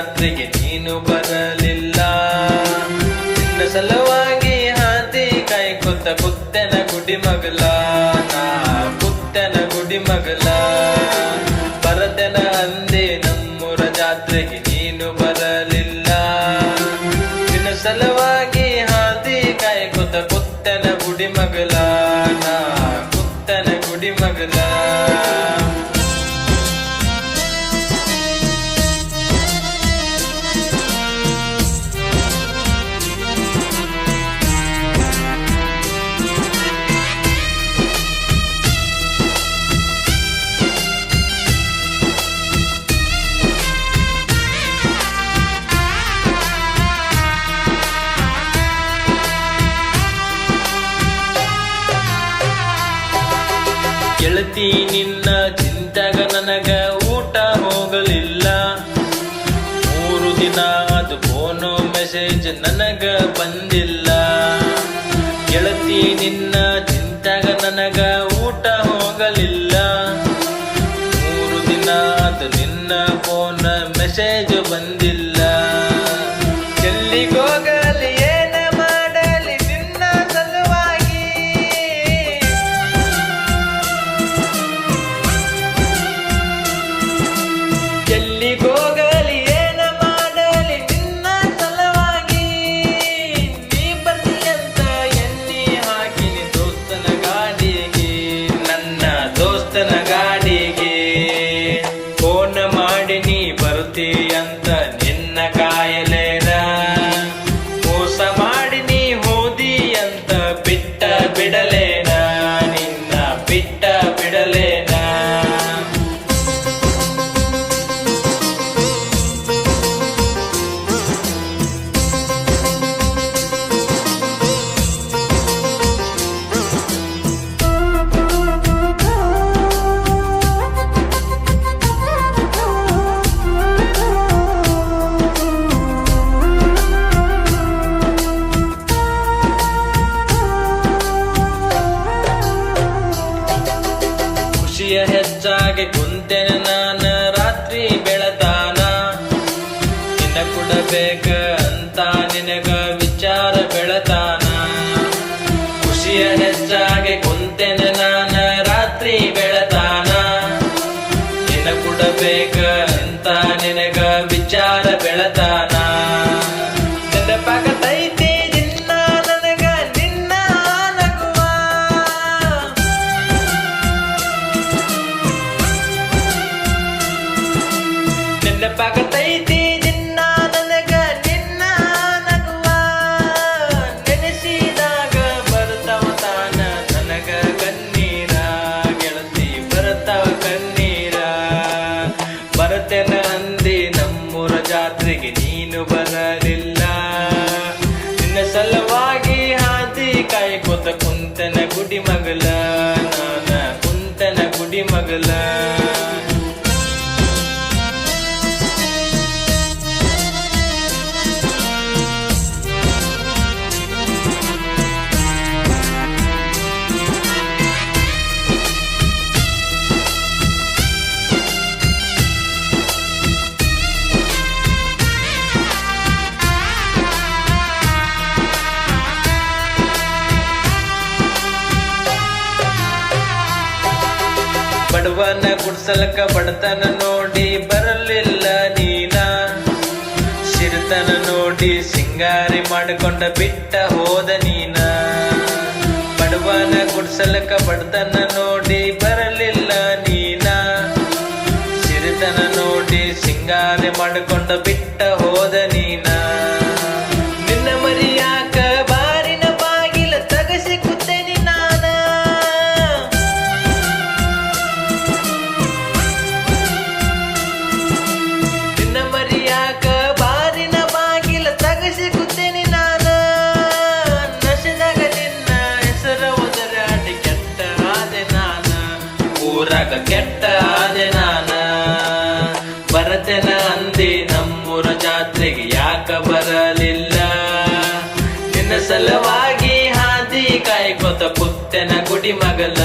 ಜಾತ್ರೆಗೆ ನೀನು ಬರಲಿಲ್ಲ. ನಿನ್ನ ಸಲುವಾಗಿ ಹಾದಿ ಕುತ್ತ ಕುತ್ತನ ಗುಡಿ ಮಗಲ ಕುತ್ತನ ಗುಡಿ ಮಗಲ. ಬರತನ ಅಂದೆ ನಮ್ಮೂರ ಜಾತ್ರೆಗೆ ನೀನು ಬರಲಿಲ್ಲ. ನಿನ್ನ ಸಲುವಾಗಿ ಹಾದಿ ಕುತ್ತ ಕುತ್ತನ ಗುಡಿ ಮಗಲ ಗೆಳತಿ ನಿನ್ನ ಚಿಂತೆಗ ನನಗ ಊಟ ಹೋಗಲಿಲ್ಲ. ಮೂರು ದಿನ ಅದು ಫೋನು ಮೆಸೇಜ್ ನನಗ ಬಂದಿಲ್ಲ. ಗೆಳತಿ, ನಿನ್ನ ಚಿಂತೆಗ ನನಗ ಊಟ ಹೋಗಲಿಲ್ಲ. ಮೂರು ದಿನ ಅದು ನಿನ್ನ ಫೋನ್ ಮೆಸೇಜ್ ಬಂದಿಲ್ಲ. ಮಾಡಿ ನೀ ಬರ್ತೀಯಂತ ಕುಂತೆನ ನಾನ ರಾತ್ರಿ ಬೆಳತಾನ ನಿನ್ನ ಕೊಡಬೇಕ ಅಂತ ನಿನಗ ವಿಚಾರ ಬೆಳತಾನ ಖುಷಿಯ ಹೆಚ್ಚಾಗಿ ಕುಂತೇನೆ ನಾನ ರಾತ್ರಿ ಬೆಳತಾನ ನಿನ್ನ ಕೊಡಬೇಕ ಕುಂತನ ಗುಡಿ ಮಗಲ ನಾನ ಕುಂತನ ಗುಡಿ ಮಗಲ ಗುಡ್ಸಲಕ ಬಡತನ ನೋಡಿ ಬರಲಿಲ್ಲ ನೀನ. ಸಿರಿತನ ನೋಡಿ ಸಿಂಗಾರಿ ಮಾಡಿಕೊಂಡ ಬಿಟ್ಟ ಹೋದ ನೀನ. ಬಡವನ ಗುಡ್ಸಲಕ ಬಡತನ ನೋಡಿ ಬರಲಿಲ್ಲ ನೀನ. ಸಿರಿತನ ನೋಡಿ ಸಿಂಗಾರಿ ಮಾಡಿಕೊಂಡ ಬಿಟ್ಟ ಹೋದ ಬರತೆನ ಅಂದಿ ನಮ್ಮೂರ ಜಾತ್ರೆಗೆ ಯಾಕ ಬರಲಿಲ್ಲ? ನಿನ್ನ ಸಲುವಾಗಿ ಹಾದಿ ಕಾಯ್ಕೊತ ಪುತ್ತನ ಗುಡಿ ಮಗಲ